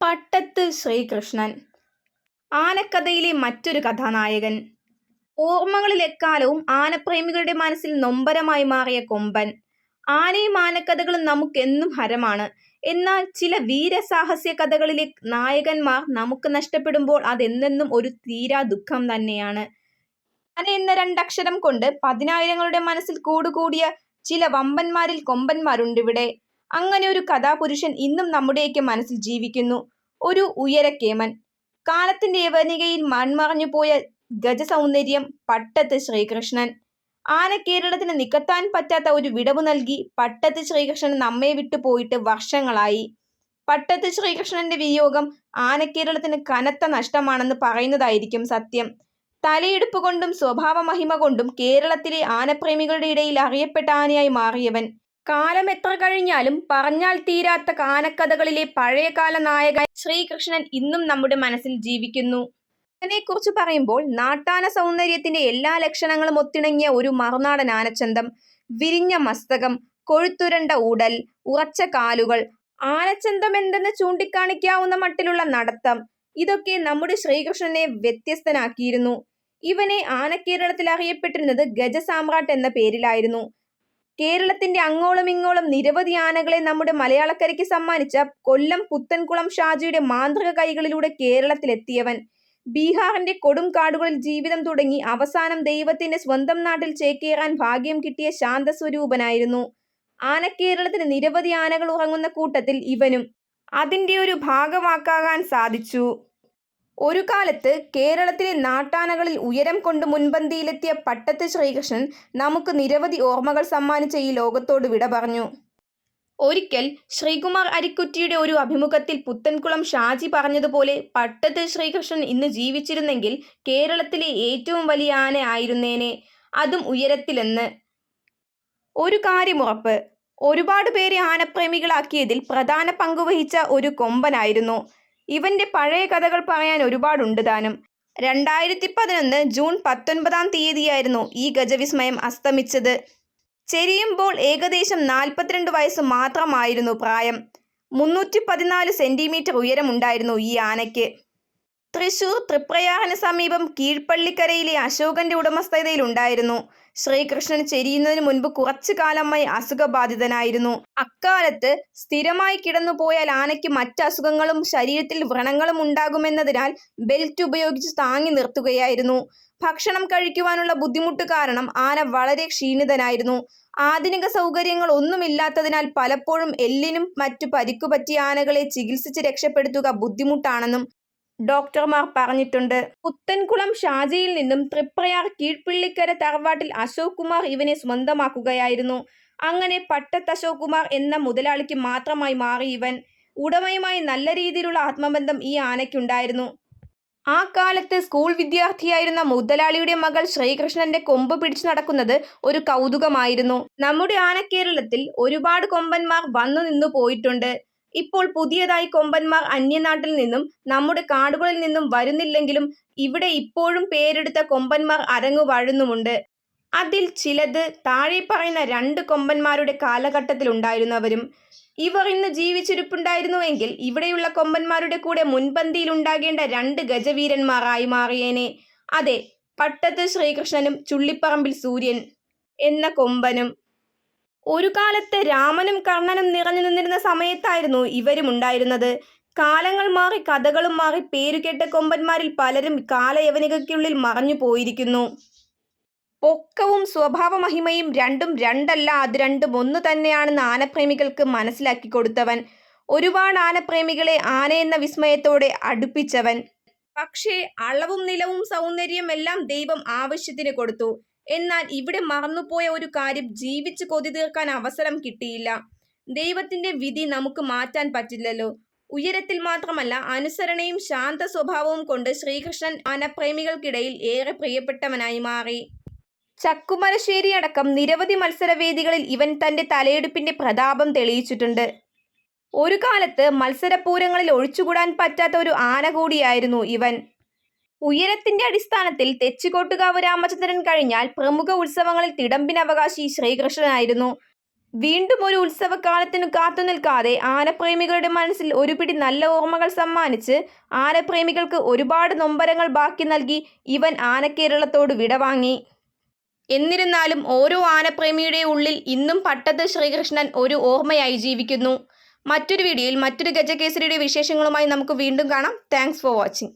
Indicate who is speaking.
Speaker 1: പട്ടത്ത് ശ്രീകൃഷ്ണൻ. ആനക്കഥയിലെ മറ്റൊരു കഥാനായകൻ. ഓർമ്മകളിൽ എക്കാലവും ആനപ്രേമികളുടെ മനസ്സിൽ നൊമ്പരമായി മാറിയ കൊമ്പൻ. ആനയും ആനക്കഥകളും നമുക്കെന്നും ഹരമാണ്. എന്നാൽ ചില വീരസാഹസ്യ കഥകളിലെ നായകന്മാർ നമുക്ക് നഷ്ടപ്പെടുമ്പോൾ അതെന്നെന്നും ഒരു തീരാ ദുഃഖം തന്നെയാണ്. ആന എന്ന രണ്ടക്ഷരം കൊണ്ട് പതിനായിരങ്ങളുടെ മനസ്സിൽ കൂടുകൂടിയ ചില വമ്പന്മാരിൽ കൊമ്പന്മാരുണ്ടിവിടെ. അങ്ങനെ ഒരു കഥാപുരുഷൻ ഇന്നും നമ്മുടെയൊക്കെ മനസ്സിൽ ജീവിക്കുന്നു. ഒരു ഉയരക്കേമൻ. കാലത്തിന്റെ യവനികയിൽ മൺമറഞ്ഞു പോയ ഗജസൗന്ദര്യം പട്ടത്ത് ശ്രീകൃഷ്ണൻ. ആന കേരളത്തിന് നികത്താൻ പറ്റാത്ത ഒരു വിടവ് നൽകി പട്ടത്ത് ശ്രീകൃഷ്ണൻ നമ്മെ വിട്ടു പോയിട്ട് വർഷങ്ങളായി. പട്ടത്ത് ശ്രീകൃഷ്ണന്റെ വിയോഗം ആനക്കേരളത്തിന് കനത്ത നഷ്ടമാണെന്ന് പറയുന്നതായിരിക്കും സത്യം. തലയെടുപ്പ് കൊണ്ടും സ്വഭാവ മഹിമ കൊണ്ടും കേരളത്തിലെ ആനപ്രേമികളുടെ ഇടയിൽ അറിയപ്പെട്ട ആനയായി മാറിയവൻ. കാലം എത്ര കഴിഞ്ഞാലും പറഞ്ഞാൽ തീരാത്ത കാനക്കഥകളിലെ പഴയകാല നായകൻ ശ്രീകൃഷ്ണൻ ഇന്നും നമ്മുടെ മനസ്സിൽ ജീവിക്കുന്നു. കുറിച്ച് പറയുമ്പോൾ നാട്ടാന സൗന്ദര്യത്തിന്റെ എല്ലാ ലക്ഷണങ്ങളും ഒത്തിണങ്ങിയ ഒരു മറുനാടൻ ആനച്ചന്തം വിരിഞ്ഞ മസ്തകം കൊഴുത്തുരണ്ട ഉടൽ ഉറച്ച കാലുകൾ ആനച്ചന്തം എന്തെന്ന് ചൂണ്ടിക്കാണിക്കാവുന്ന മട്ടിലുള്ള നടത്തം ഇതൊക്കെ നമ്മുടെ ശ്രീകൃഷ്ണനെ വ്യത്യസ്തനാക്കിയിരുന്നു. ഇവനെ ആനക്കേരളത്തിൽ അറിയപ്പെട്ടിരുന്നത് ഗജസാമ്രാട്ട് എന്ന പേരിലായിരുന്നു. കേരളത്തിന്റെ അങ്ങോളം ഇങ്ങോളം നിരവധി ആനകളെ നമ്മുടെ മലയാളക്കരയ്ക്ക് സമ്മാനിച്ച കൊല്ലം പുത്തൻകുളം ഷാജിയുടെ മാന്ത്രിക കൈകളിലൂടെ കേരളത്തിലെത്തിയവൻ. ബീഹാറിന്റെ കൊടും കാടുകളിൽ ജീവിതം തുടങ്ങി അവസാനം ദൈവത്തിന്റെ സ്വന്തം നാട്ടിൽ ചേക്കേറാൻ ഭാഗ്യം കിട്ടിയ ശാന്തസ്വരൂപനായിരുന്നു. ആനക്കേരളത്തിന് നിരവധി ആനകൾ ഉറങ്ങുന്ന കൂട്ടത്തിൽ ഇവനും അതിന്റെ ഒരു ഭാഗമാക്കാകാൻ സാധിച്ചു. ഒരു കാലത്ത് കേരളത്തിലെ നാട്ടാനകളിൽ ഉയരം കൊണ്ട് മുൻപന്തിയിലെത്തിയ പട്ടത്ത് ശ്രീകൃഷ്ണൻ നമുക്ക് നിരവധി ഓർമ്മകൾ സമ്മാനിച്ച ഈ ലോകത്തോട് വിട പറഞ്ഞു. ഒരിക്കൽ ശ്രീകുമാർ അരിക്കുറ്റിയുടെ ഒരു അഭിമുഖത്തിൽ പുത്തൻകുളം ഷാജി പറഞ്ഞതുപോലെ പട്ടത്ത് ശ്രീകൃഷ്ണൻ ഇന്ന് ജീവിച്ചിരുന്നെങ്കിൽ കേരളത്തിലെ ഏറ്റവും വലിയ ആന ആയിരുന്നേനെ. അതും ഉയരത്തിലെന്ന്. ഒരു കാര്യമുറപ്പ്. ഒരുപാട് പേരെ ആനപ്രേമികളാക്കിയതിൽ പ്രധാന പങ്കുവഹിച്ച ഒരു കൊമ്പനായിരുന്നു. ഇവന്റെ പഴയ കഥകൾ പറയാൻ ഒരുപാടുണ്ട് താനും. രണ്ടായിരത്തി പതിനൊന്ന് ജൂൺ പത്തൊൻപതാം തീയതിയായിരുന്നു ഈ ഗജവിസ്മയം അസ്തമിച്ചത്. ചെരിയുമ്പോൾ ഏകദേശം നാൽപ്പത്തിരണ്ട് വയസ്സ് മാത്രമായിരുന്നു പ്രായം. മുന്നൂറ്റി പതിനാല് സെന്റിമീറ്റർ ഉയരമുണ്ടായിരുന്നു ഈ ആനയ്ക്ക്. തൃശൂർ തൃപ്രയാഹന സമീപം കീഴ്പള്ളിക്കരയിലെ അശോകന്റെ ഉടമസ്ഥതയിലുണ്ടായിരുന്നു. ശ്രീകൃഷ്ണൻ ചെരിയുന്നതിന് മുൻപ് കുറച്ചു കാലമായി അസുഖബാധിതനായിരുന്നു. അക്കാലത്ത് സ്ഥിരമായി കിടന്നുപോയാൽ ആനയ്ക്ക് മറ്റ് അസുഖങ്ങളും ശരീരത്തിൽ വ്രണങ്ങളും ഉണ്ടാകുമെന്നതിനാൽ ബെൽറ്റ് ഉപയോഗിച്ച് താങ്ങി നിർത്തുകയായിരുന്നു. ഭക്ഷണം കഴിക്കുവാനുള്ള ബുദ്ധിമുട്ട് കാരണം ആന വളരെ ക്ഷീണിതനായിരുന്നു. ആധുനിക സൗകര്യങ്ങൾ ഒന്നുമില്ലാത്തതിനാൽ പലപ്പോഴും എല്ലിനും മറ്റു പരിക്കുപറ്റിയ ആനകളെ ചികിത്സിച്ച് രക്ഷപ്പെടുത്തുക ബുദ്ധിമുട്ടാണെന്നും ഡോക്ടർമാർ പറഞ്ഞിട്ടുണ്ട്. പുത്തൻകുളം ഷാജിയിൽ നിന്നും തൃപ്രയാർ കീഴ്പിള്ളിക്കര തറവാട്ടിൽ അശോക് കുമാർ ഇവനെ സ്വന്തമാക്കുകയായിരുന്നു. അങ്ങനെ പട്ടത്ത് അശോക് കുമാർ എന്ന മുതലാളിക്ക് മാത്രമായി മാറി ഇവൻ. ഉടമയുമായി നല്ല രീതിയിലുള്ള ആത്മബന്ധം ഈ ആനയ്ക്കുണ്ടായിരുന്നു. ആ കാലത്ത് സ്കൂൾ വിദ്യാർത്ഥിയായിരുന്ന മുതലാളിയുടെ മകൾ ശ്രീകൃഷ്ണന്റെ കൊമ്പ് പിടിച്ചു നടക്കുന്നത് ഒരു കൗതുകമായിരുന്നു. നമ്മുടെ ആനക്കേരളത്തിൽ ഒരുപാട് കൊമ്പന്മാർ വന്നു നിന്നു പോയിട്ടുണ്ട്. ഇപ്പോൾ പുതിയതായി കൊമ്പന്മാർ അന്യനാട്ടിൽ നിന്നും നമ്മുടെ കാടുകളിൽ നിന്നും വരുന്നില്ലെങ്കിലും ഇവിടെ ഇപ്പോഴും പേരെടുത്ത കൊമ്പന്മാർ അരങ്ങു വാഴുന്നുമുണ്ട്. അതിൽ ചിലത് താഴെ പറയുന്ന രണ്ട് കൊമ്പന്മാരുടെ കാലഘട്ടത്തിലുണ്ടായിരുന്നവരും ഇവർ ഇന്ന് ജീവിച്ചിരിപ്പുണ്ടായിരുന്നുവെങ്കിൽ ഇവിടെയുള്ള കൊമ്പന്മാരുടെ കൂടെ മുൻപന്തിയിൽ ഉണ്ടാകേണ്ട രണ്ട് ഗജവീരന്മാരായി മാറിയേനെ. അതെ പട്ടത്ത് ശ്രീകൃഷ്ണനും ചുള്ളിപ്പറമ്പിൽ സൂര്യൻ എന്ന കൊമ്പനും ഒരു കാലത്ത് രാമനും കർണനും നിറഞ്ഞു നിന്നിരുന്ന സമയത്തായിരുന്നു ഇവരും ഉണ്ടായിരുന്നത് കാലങ്ങൾ മാറി കഥകളും മാറി പേരുകേട്ട കൊമ്പന്മാരിൽ പലരും കാലയവനികയ്ക്കുള്ളിൽ മറഞ്ഞു പോയിരിക്കുന്നു. പൊക്കവും സ്വഭാവമഹിമയും രണ്ടും രണ്ടല്ല അത് രണ്ടും ഒന്ന് തന്നെയാണെന്ന് ആനപ്രേമികൾക്ക് മനസ്സിലാക്കി കൊടുത്തവൻ. ഒരുപാട് ആനപ്രേമികളെ ആന എന്ന വിസ്മയത്തോടെ അടുപ്പിച്ചവൻ. പക്ഷേ അളവും നിലവും സൗന്ദര്യം എല്ലാം ദൈവം ആവശ്യത്തിന് കൊടുത്തു. എന്നാൽ ഇവിടെ മറന്നുപോയ ഒരു കാര്യം ജീവിച്ച് കൊതി തീർക്കാൻ അവസരം കിട്ടിയില്ല. ദൈവത്തിന്റെ വിധി നമുക്ക് മാറ്റാൻ പറ്റില്ലല്ലോ. ഉയരത്തിൽ മാത്രമല്ല അനുസരണയും ശാന്ത സ്വഭാവവും കൊണ്ട് ശ്രീകൃഷ്ണൻ അനപ്രേമികൾക്കിടയിൽ ഏറെ പ്രിയപ്പെട്ടവനായി മാറി. ചക്കുമരശ്ശേരി അടക്കം നിരവധി മത്സരവേദികളിൽ ഇവൻ തന്റെ തലയെടുപ്പിന്റെ പ്രതാപം തെളിയിച്ചിട്ടുണ്ട്. ഒരു കാലത്ത് മത്സരപൂരങ്ങളിൽ ഒഴിച്ചുകൂടാൻ പറ്റാത്ത ഒരു ആന കൂടിയായിരുന്നു ഇവൻ. ഉയരത്തിന്റെ അടിസ്ഥാനത്തിൽ തെച്ചിക്കോട്ടുകാവ് രാമചന്ദ്രൻ കഴിഞ്ഞാൽ പ്രമുഖ ഉത്സവങ്ങളിൽ തിടമ്പിനവകാശി ശ്രീകൃഷ്ണനായിരുന്നു. വീണ്ടും ഒരു ഉത്സവകാലത്തിനു കാത്തു നിൽക്കാതെ ആനപ്രേമികളുടെ മനസ്സിൽ ഒരുപിടി നല്ല ഓർമ്മകൾ സമ്മാനിച്ച് ആനപ്രേമികൾക്ക് ഒരുപാട് നൊമ്പരങ്ങൾ ബാക്കി നൽകി ഇവൻ ആനക്കേരളത്തോട് വിടവാങ്ങി എന്നിരുന്നാലും ഓരോ ആനപ്രേമിയുടെ ഉള്ളിൽ ഇന്നും പട്ടത്ത് ശ്രീകൃഷ്ണൻ ഒരു ഓർമ്മയായി ജീവിക്കുന്നു. മറ്റൊരു വീഡിയോയിൽ മറ്റൊരു ഗജകേസരിയുടെ വിശേഷങ്ങളുമായി നമുക്ക് വീണ്ടും കാണാം. Thanks for watching